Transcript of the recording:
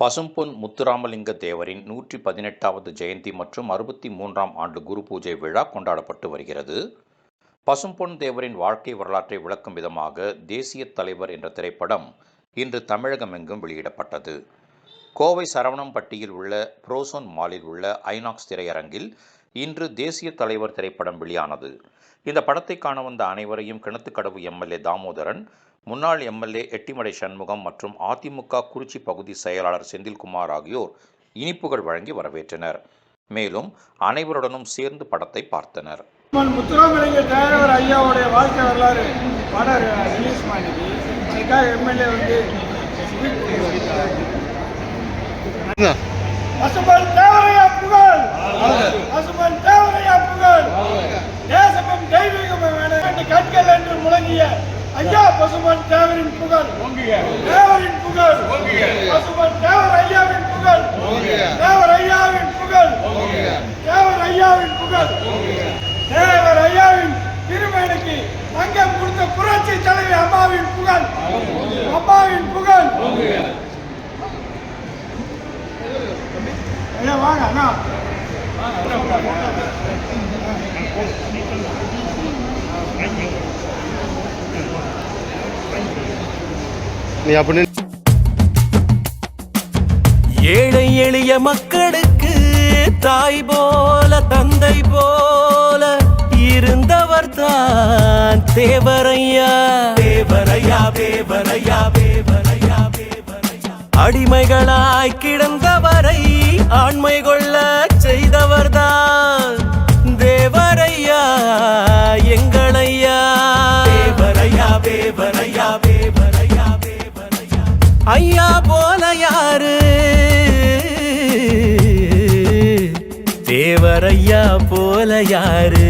பசும்பொன் முத்துராமலிங்க தேவரின் நூற்றி பதினெட்டாவது ஜெயந்தி மற்றும் அறுபத்தி மூன்றாம் ஆண்டு குரு பூஜை விழா கொண்டாடப்பட்டு வருகிறது. பசும்பொன் தேவரின் வாழ்க்கை வரலாற்றை விளக்கும் விதமாக தேசிய தலைவர் என்ற திரைப்படம் இன்று தமிழகமெங்கும் வெளியிடப்பட்டது. கோவை சரவணம்பட்டியில் உள்ள புரோசோன் மாலில் உள்ள ஐநாக்ஸ் திரையரங்கில் இன்று தேசிய தலைவர் திரைப்படம் வெளியானது. இந்த படத்தை காண வந்த அனைவரையும் கிணத்துக்கடவு எம்எல்ஏ தாமோதரன் முன்னாள் எம்எல்ஏ எட்டிமடை சண்முகம் மற்றும் அதிமுக குறிச்சி பகுதி செயலாளர் செந்தில்குமார் ஆகியோர் இனிப்புகள் வழங்கி வரவேற்றனர். மேலும் அனைவருடனும் சேர்ந்து படத்தை பார்த்தனர். அம்மன் முத்துராமலிங்க தேவர் ஐயாவுடைய வாழ்க்கை வரலாறு படம் ரிலீஸ் பண்ணிக்கு அதுக்காக எம்எல்ஏ வந்து புகழ் பசுமன் தேவரையா புகழ் தேசமும் தெய்வீகமும் கண்கள் என்று முழங்கிய ஐயா பசுமன் தேவரின் புகழ். தேவரின் புகழ். பசுமன் தேவர் ஐயாவின் புகழ். தேவர் ஐயாவின் புகழ். தேவர் ஐயாவின் புகழ். தேவர் ஐயாவின் திருமேனிக்கு தங்கம் கொடுத்த புரட்சி தலைவி அம்மாவின் புகழ். அம்மாவின் புகழ். ஐயா வாங்க அண்ணா. நீ அப்படி ஏழை எளிய மக்களுக்கு தாய் போல தந்தை போல இருந்தவர் தான் தேவரையா. தேவரையா தேவரையா தேவரையா அடிமைகளாய் கிடந்தவரை ஆண்மை கொள்ள தேவரையா தேவரையா தேவரையா தேவரையா ஐயா போல யாரு? தேவரையா போல யாரு?